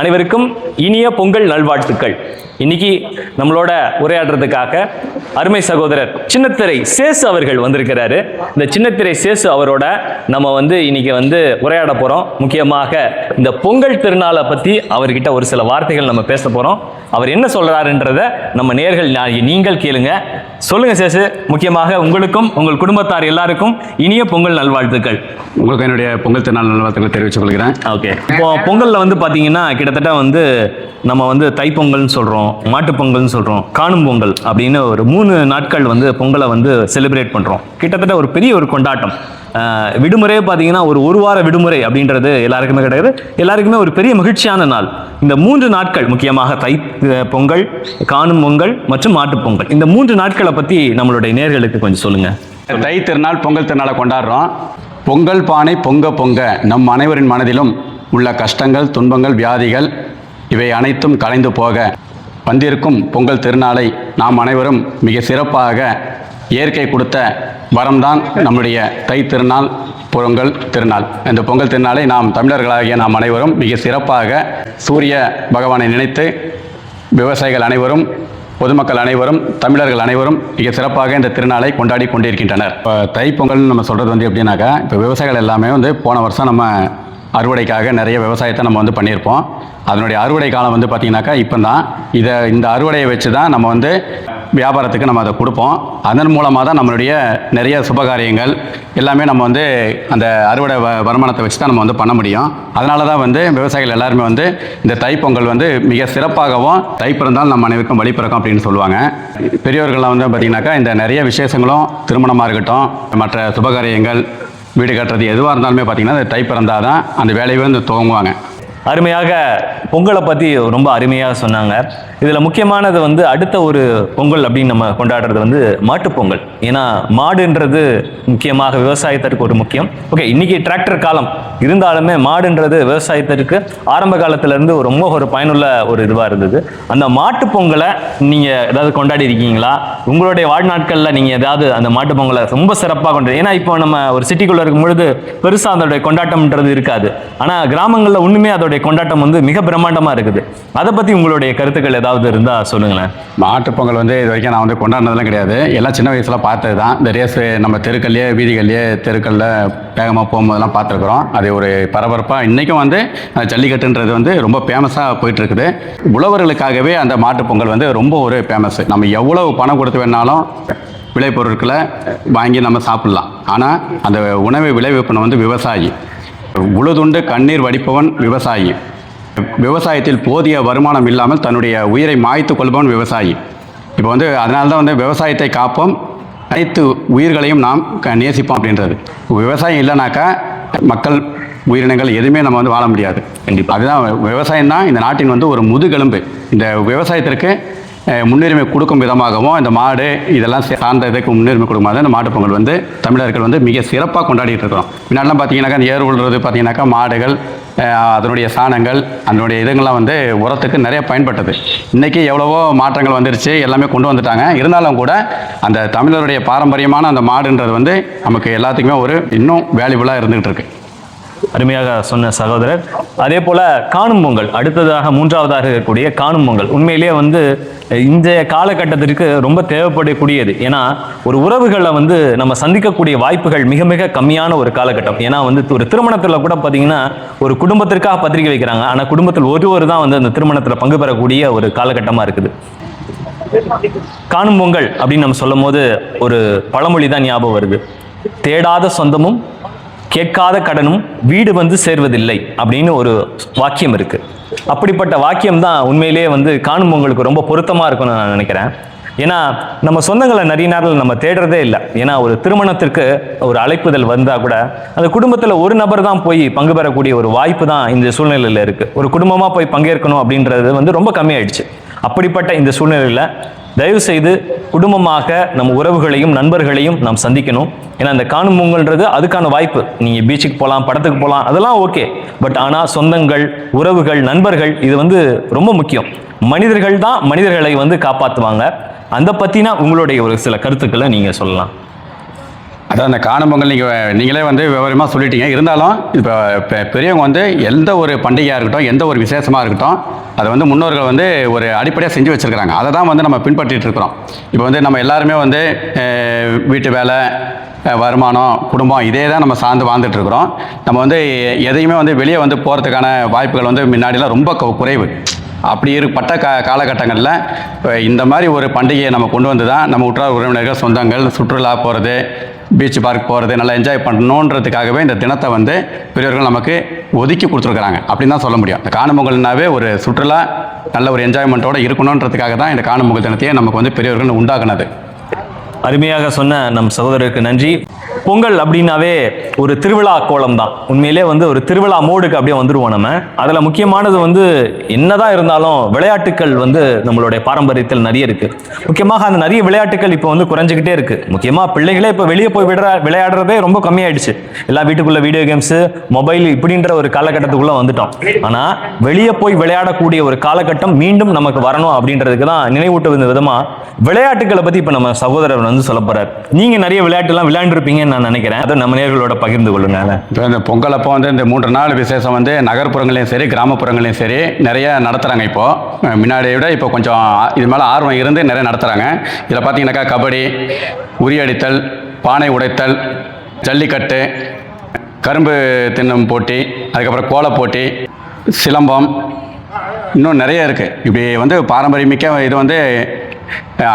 அனைவருக்கும் இனிய பொங்கல் நல்வாழ்த்துக்கள். இன்னைக்கு நம்மளோட உரையாடுறதுக்காக அருமை சகோதரர் சின்னத்திரை சேசு அவர்கள் வந்திருக்கிறாரு. இந்த சின்னத்திரை சேசு அவரோட நம்ம வந்து இன்னைக்கு வந்து உரையாட போறோம். முக்கியமாக இந்த பொங்கல் திருநாளை பத்தி அவர்கிட்ட ஒரு சில வார்த்தைகள் நம்ம பேச போறோம். அவர் என்ன சொல்றாருன்றத நம்ம நேர்கள் நீங்கள் கேளுங்க. சொல்லுங்க சேசு. முக்கியமாக உங்களுக்கும் உங்கள் குடும்பத்தார் எல்லாருக்கும் இனிய பொங்கல் நல்வாழ்த்துக்கள். உங்களுக்கு என்னுடைய பொங்கல் திருநாள் நல்வாழ்த்துக்களை தெரிவித்துக் கொள்கிறேன். ஓகே. இப்போ பொங்கல்ல வந்து பாத்தீங்கன்னா கிட்டத்தட்ட வந்து நம்ம வந்து தைப்பொங்கல்னு சொல்கிறோம் மாட்டுப் சொல்கிறோம் காணும் பொங்கல் அப்படின்னு ஒரு மூணு நாட்கள் வந்து பொங்கலை வந்து செலிப்ரேட் பண்ணுறோம் கிட்டத்தட்ட ஒரு பெரிய ஒரு கொண்டாட்டம். விடுமுறையே பார்த்தீங்கன்னா ஒரு ஒரு வார விடுமுறை அப்படின்றது எல்லாருக்குமே கிடையாது. எல்லாருக்குமே ஒரு பெரிய மகிழ்ச்சியான நாள். இந்த மூன்று நாட்கள் முக்கியமாக தை பொங்கல் காணும் பொங்கல் மற்றும் மாட்டுப் பொங்கல். இந்த மூன்று நாட்களை பற்றி நம்மளுடைய நேர்களுக்கு கொஞ்சம் சொல்லுங்கள் தை திருநாள் பொங்கல் திருநாளை கொண்டாடுறோம். பொங்கல் பானை பொங்க பொங்க. நம் அனைவரின் மனதிலும் உள்ள கஷ்டங்கள் துன்பங்கள் வியாதிகள் இவை அனைத்தும் கலைந்து போக வந்திருக்கும் பொங்கல் திருநாளை நாம் அனைவரும் மிக சிறப்பாக இயற்கை கொடுத்த வரம்தான் நம்முடைய தை திருநாள் பொங்கல் திருநாள். இந்த பொங்கல் திருநாளை நாம் தமிழர்களாகிய நாம் அனைவரும் மிக சிறப்பாக சூரிய பகவானை நினைத்து விவசாயிகள் அனைவரும் பொதுமக்கள் அனைவரும் தமிழர்கள் அனைவரும் மிக சிறப்பாக இந்த திருநாளை கொண்டாடி கொண்டிருக்கின்றனர். இப்போ தைப்பொங்கல்னு நம்ம சொல்கிறது வந்து எப்படின்னாக்கா இப்போ விவசாயிகள் எல்லாமே வந்து போன வருஷம் நம்ம அறுவடைக்காக நிறைய விவசாயத்தை நம்ம வந்து பண்ணியிருப்போம். அதனுடைய அறுவடை காலம் வந்து பார்த்திங்கனாக்கா இப்போ தான் இதை இந்த அறுவடையை வச்சு தான் நம்ம வந்து வியாபாரத்துக்கு நம்ம அதை கொடுப்போம். அதன் மூலமாக தான் நம்மளுடைய நிறைய சுபகாரியங்கள் எல்லாமே நம்ம வந்து அந்த அறுவடை வ வருமானத்தை வச்சு தான் நம்ம வந்து பண்ண முடியும். அதனால தான் வந்து விவசாயிகள் எல்லாருமே வந்து இந்த தைப்பொங்கல் வந்து மிக சிறப்பாகவும் தை பிறந்தால் நம்ம அனைவருக்கும் வழி பிறக்கும் அப்படின்னு சொல்லுவாங்க. பெரியவர்கள்லாம் வந்து பார்த்திங்கனாக்கா இந்த நிறைய விசேஷங்களும் திருமணமாக இருக்கட்டும் மற்ற சுபகாரியங்கள் வீடு கட்டுறது எதுவாக இருந்தாலுமே பார்த்திங்கன்னா அந்த டைப் இருந்தால் தான் அந்த வேலையை வந்து துவங்குவாங்க. அருமையாக பொங்கலை பற்றி ரொம்ப அருமையாக சொன்னாங்க. இதில் முக்கியமானது வந்து அடுத்த ஒரு பொங்கல் அப்படின்னு நம்ம கொண்டாடுறது வந்து மாட்டுப் பொங்கல். ஏன்னா மாடுன்றது முக்கியமாக விவசாயத்திற்கு ஒரு முக்கியம். ஓகே இன்னைக்கு டிராக்டர் காலம். இருந்தாலுமே மாடுன்றது விவசாயத்திற்கு ஆரம்ப காலத்திலேருந்து ஒரு ரொம்ப ஒரு பயனுள்ள ஒரு இதுவாக இருந்தது. அந்த மாட்டுப்பொங்கலை நீங்கள் ஏதாவது கொண்டாடி இருக்கீங்களா? உங்களுடைய வாழ்நாட்களில் நீங்கள் ஏதாவது அந்த மாட்டுப்பொங்கலை ரொம்ப சிறப்பாக கொண்டாடி ஏன்னா இப்போ நம்ம ஒரு சிட்டிக்குள்ளே இருக்கும் பொழுது பெருசாக அதோடைய கொண்டாட்டம்ன்றது இருக்காது. ஆனால் கிராமங்களில் ஒன்றுமே அதோடைய கொண்டாட்டம் வந்து மிக பிரம்மாண்டமாக இருக்குது. அதை பற்றி உங்களுடைய கருத்துக்கள் ஏதாவது இருந்தால் சொல்லுங்களேன். மாட்டுப்பொங்கல் வந்து இது வரைக்கும் நான் வந்து கொண்டாடினதெல்லாம் கிடையாது. எல்லாம் சின்ன வயசில் பார்த்தது தான் இந்த ரேஸ் நம்ம தெருக்கள்லேயே வீதிகள்லேயே தெருக்களில் வேகமாக போகும்போதெல்லாம் பார்த்துருக்குறோம். அது ஒரு பரபரப்பாக இன்றைக்கும் வந்து ஜல்லிக்கட்டுன்றது வந்து ரொம்ப ஃபேமஸாக போயிட்டுருக்குது. உழவர்களுக்காகவே அந்த மாட்டுப் பொங்கல் வந்து ரொம்ப ஒரு ஃபேமஸ் நம்ம எவ்வளவு பணம் கொடுத்து வேணாலும் விளைபொருட்களை வாங்கி நம்ம சாப்பிட்லாம். ஆனால் அந்த உணவை விளைவிப்பன வந்து விவசாயி. உழுதுண்டு கண்ணீர் வடிப்பவன் விவசாயி. விவசாயத்தில் போதிய வருமானம் இல்லாமல் தன்னுடைய உயிரை மாய்த்து கொள்பவன் விவசாயி. இப்போ வந்து அதனால தான் வந்து விவசாயத்தை காப்போம். அனைத்து உயிர்களையும் நாம் க- நேசிப்போம் அப்படின்றது. விவசாயம் இல்லைனாக்கா மக்கள் உயிரினங்கள் எதுவுமே நம்ம வந்து வாழ முடியாது. கண்டிப்பா. அதுதான் விவசாயம் தான் இந்த நாட்டின் வந்து ஒரு முதுகெலும்பு. இந்த விவசாயத்திற்கு முன்னுரிமை கொடுக்கும் விதமாகவும் இந்த மாடு இதெல்லாம் சார்ந்த இதுக்கு முன்னுரிமை கொடுக்கும்போது இந்த மாட்டு பொங்கல் வந்து தமிழர்கள் வந்து மிக சிறப்பாக கொண்டாடிட்டு இருக்கிறோம். முன்னாடிலாம் பார்த்தீங்கன்னாக்கா அந்த ஏர் உழுறது பார்த்தீங்கன்னாக்கா மாடுகள் அதனுடைய சாணங்கள் அதனுடைய இதுங்கள்லாம் வந்து உரத்துக்கு நிறைய பயன்பட்டது. இன்றைக்கி எவ்வளவோ மாற்றங்கள் வந்துருச்சு எல்லாமே கொண்டு வந்துட்டாங்க. இருந்தாலும் கூட அந்த தமிழருடைய பாரம்பரியமான அந்த மாடுன்றது வந்து நமக்கு எல்லாத்துக்குமே ஒரு இன்னும் வேல்யூபுளாக இருந்துகிட்டு இருக்குது அருமையாக சொன்ன சகோதரர். அதே போல காணும் பொங்கல் அடுத்ததாக மூன்றாவதாக இருக்கக்கூடிய காணும் பொங்கல். உண்மையிலேயே வந்து இந்த காலகட்டத்திற்கு ரொம்ப தேவைப்படக்கூடியது. ஏன்னா ஒரு உறவுகளை வந்து நம்ம சந்திக்கக்கூடிய வாய்ப்புகள் மிக மிக கம்மியான ஒரு காலகட்டம். ஏன்னா வந்து ஒரு திருமணத்தில் கூட பார்த்தீங்கன்னா ஒரு குடும்பத்திற்காக பத்திரிக்கை வைக்கிறாங்க. ஆனால் குடும்பத்தில் ஒருவர் தான் வந்து அந்த திருமணத்தில் பங்கு பெறக்கூடிய ஒரு காலகட்டமாக இருக்குது. காணும் பொங்கல் அப்படின்னு நம்ம சொல்லும் போது ஒரு பழமொழி தான் ஞாபகம் வருது. தேடாத சொந்தமும் கேட்காத கடனும் வீடு வந்து சேர்வதில்லை அப்படின்னு ஒரு வாக்கியம் இருக்கு. அப்படிப்பட்ட வாக்கியம் தான் உண்மையிலேயே வந்து காணும் உங்களுக்கு ரொம்ப பொருத்தமாக இருக்கும்னு நான் நினைக்கிறேன். ஏன்னா நம்ம சொந்தங்களை நிறைய நேரத்தில் நம்ம தேடுறதே இல்லை. ஏன்னா ஒரு திருமணத்திற்கு ஒரு அழைப்புதல் வந்தால் கூட அந்த குடும்பத்தில் ஒரு நபர் தான் போய் பங்கு பெறக்கூடிய ஒரு வாய்ப்பு தான் இந்த சூழ்நிலையில் இருக்குது ஒரு குடும்பமாக போய் பங்கேற்கணும் அப்படின்றது வந்து ரொம்ப கம்மியாயிடுச்சு. அப்படிப்பட்ட இந்த சூழ்நிலையில் தயவு செய்து குடும்பமாக நம்ம உறவுகளையும் நண்பர்களையும் நாம் சந்திக்கணும். ஏன்னா இந்த காணும் பொங்கல்ன்றது அதுக்கான வாய்ப்பு. நீங்கள் பீச்சுக்கு போகலாம் படத்துக்கு போகலாம் அதெல்லாம் ஓகே பட் ஆனால் சொந்தங்கள் உறவுகள் நண்பர்கள் இது வந்து ரொம்ப முக்கியம். மனிதர்கள் தான் மனிதர்களை வந்து காப்பாற்றுவாங்க அந்த பற்றினா உங்களுடைய ஒரு சில கருத்துக்களை நீங்கள் சொல்லலாம். அதான் அந்த காணும் பொங்கல் நீங்கள் நீங்களே வந்து விவரமாக சொல்லிட்டீங்க. இருந்தாலும் இப்போ பெரியவங்க வந்து எந்த ஒரு பண்டிகையாக இருக்கட்டும் எந்த ஒரு விசேஷமாக இருக்கட்டும் அதை வந்து முன்னோர்கள் வந்து ஒரு அடிப்படையாக செஞ்சு வச்சுருக்கிறாங்க. அதை தான் வந்து நம்ம பின்பற்றிட்டு இருக்கிறோம். இப்போ வந்து நம்ம எல்லாருமே வந்து வீட்டு வேலை வருமானம் குடும்பம் இதே தான் நம்ம சார்ந்து வாழ்ந்துட்டு இருக்கிறோம். நம்ம வந்து எதையுமே வந்து வெளியே வந்து போகிறதுக்கான வாய்ப்புகள் வந்து முன்னாடிலாம் ரொம்ப குறைவு. அப்படி இருப்பட்ட கா காலகட்டங்களில் இப்போ இந்த மாதிரி ஒரு பண்டிகையை நம்ம கொண்டு வந்து தான் நம்ம உற்றார் உறவினர்கள் சொந்தங்கள் சுற்றுலா போகிறது பீச் பார்க் போகிறது நல்லா என்ஜாய் பண்ணணுன்றதுக்காகவே இந்த தினத்தை வந்து பெரியவர்கள் நமக்கு ஒதுக்கி கொடுத்துருக்குறாங்க. அப்படின்னு தான் சொல்ல முடியும். இந்த காணும்பொங்கல்னாவே ஒரு சுற்றுலா நல்ல ஒரு என்ஜாய்மெண்ட்டோட இருக்கணுன்றதுக்காக தான் இந்த காணும் பொங்கல் தினத்தையே நமக்கு வந்து பெரியவர்கள் உண்டாக்குனது. அருமையாக சொன்ன நம் சகோதரருக்கு நன்றி. பொங்கல் அப்படின்னாவே ஒரு திருவிழா கோலம் தான் உண்மையிலே வந்து ஒரு திருவிழா மோடுக்கு அப்படியே வந்துருவோம் நம்ம. அதில் முக்கியமானது வந்து என்னதான் இருந்தாலும் விளையாட்டுக்கள் வந்து நம்மளுடைய பாரம்பரியத்தில் நிறைய இருக்கு. முக்கியமாக அந்த நிறைய விளையாட்டுகள் இப்போ வந்து குறைஞ்சிக்கிட்டே இருக்கு. முக்கியமாக பிள்ளைகளே இப்போ வெளியே போய் விடுற விளையாடுறதே ரொம்ப கம்மியாயிடுச்சு. எல்லா வீட்டுக்குள்ள வீடியோ கேம்ஸ் மொபைல் இப்படின்ற ஒரு காலகட்டத்துக்குள்ளே வந்துட்டோம். ஆனால் வெளியே போய் விளையாடக்கூடிய ஒரு காலகட்டம் மீண்டும் நமக்கு வரணும் அப்படின்றதுக்கு தான் நினைவூட்டுவது விதமாக விளையாட்டுகளை பற்றி இப்போ நம்ம சகோதரர் வந்து சொல்ல போகிறார் நீங்கள் நிறைய விளையாட்டுலாம் விளையாண்டுருப்பீங்கன்னு நான் நினைக்கிறேன். அதை நம்ம நேர்களோட பகிர்ந்து கொள்ளுங்க. இப்போ இந்த பொங்கல் அப்போ வந்து இந்த மூன்று நாள் விசேஷம் வந்து நகர்ப்புறங்களையும் சரி கிராமப்புறங்களையும் சரி நிறைய நடத்துகிறாங்க இப்போது முன்னாடியை விட இப்போ கொஞ்சம் இது மேலே ஆர்வம் இருந்து நிறைய நடத்துகிறாங்க இதில் பார்த்தீங்கன்னாக்கா கபடி உரியடித்தல் பானை உடைத்தல் ஜல்லிக்கட்டு கரும்பு தின்னும் போட்டி அதுக்கப்புறம் கோலப் போட்டி சிலம்பம் இன்னும் நிறைய இருக்குது இப்படி வந்து பாரம்பரியமிக்க இது வந்து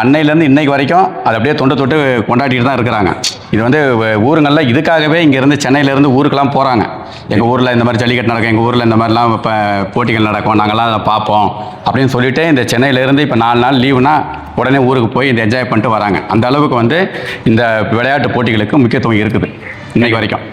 அன்னையிலேருந்து இன்னைக்கு வரைக்கும் அது அப்படியே தொண்டு தொட்டு கொண்டாடிட்டு தான் இருக்கிறாங்க. இது வந்து வ- ஊருங்களில் இதுக்காகவே இங்கேருந்து சென்னையிலேருந்து ஊருக்கெல்லாம் போகிறாங்க எங்கள் ஊரில் இந்த மாதிரி ஜல்லிக்கட்டு நடக்கும் எங்கள் ஊரில் இந்த மாதிரிலாம் இப்போ போட்டிகள் நடக்கும் நாங்கள்லாம் அதை பார்ப்போம் அப்படின்னு சொல்லிட்டு இந்த சென்னையிலேருந்து இப்போ நாலு நாள் லீவுனா உடனே ஊருக்கு போய் இந்த என்ஜாய் பண்ணிட்டு வராங்க. அந்த அளவுக்கு வந்து இந்த விளையாட்டு போட்டிகளுக்கு முக்கியத்துவம் இருக்குது இன்றைக்கு வரைக்கும்.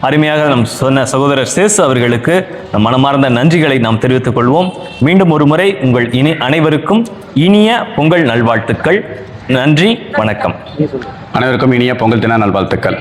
அருமையாக நம் சொன்ன சகோதரர் சேஸ் அவர்களுக்கு நம் மனமார்ந்த நன்றிகளை நாம் தெரிவித்துக் கொள்வோம். மீண்டும் ஒரு முறை உங்கள் இனி அனைவருக்கும் இனிய பொங்கல் நல்வாழ்த்துக்கள். நன்றி வணக்கம். அனைவருக்கும் இனிய பொங்கல் தின நல்வாழ்த்துக்கள்.